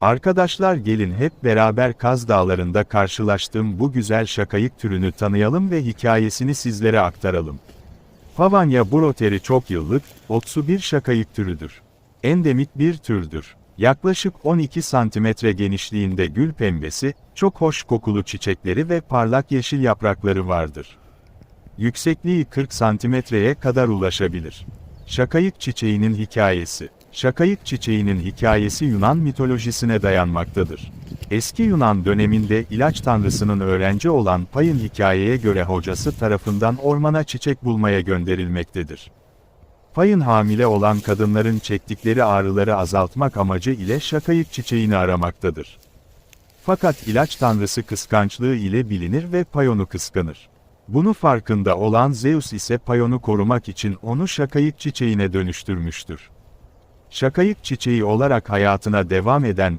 Arkadaşlar gelin hep beraber Kaz Dağları'nda karşılaştığım bu güzel şakayık türünü tanıyalım ve hikayesini sizlere aktaralım. Pavanya broteri çok yıllık, otsu bir şakayık türüdür. Endemik bir türdür. Yaklaşık 12 santimetre genişliğinde gül pembesi, çok hoş kokulu çiçekleri ve parlak yeşil yaprakları vardır. Yüksekliği 40 santimetreye kadar ulaşabilir. Şakayık çiçeğinin hikayesi Şakayık çiçeğinin hikayesi Yunan mitolojisine dayanmaktadır. Eski Yunan döneminde ilaç tanrısının öğrenci olan Pay'ın hikayeye göre hocası tarafından ormana çiçek bulmaya gönderilmektedir. Pay'ın hamile olan kadınların çektikleri ağrıları azaltmak amacı ile şakayık çiçeğini aramaktadır. Fakat ilaç tanrısı kıskançlığı ile bilinir ve Payon'u kıskanır. Bunu farkında olan Zeus ise Payon'u korumak için onu şakayık çiçeğine dönüştürmüştür. Şakayık çiçeği olarak hayatına devam eden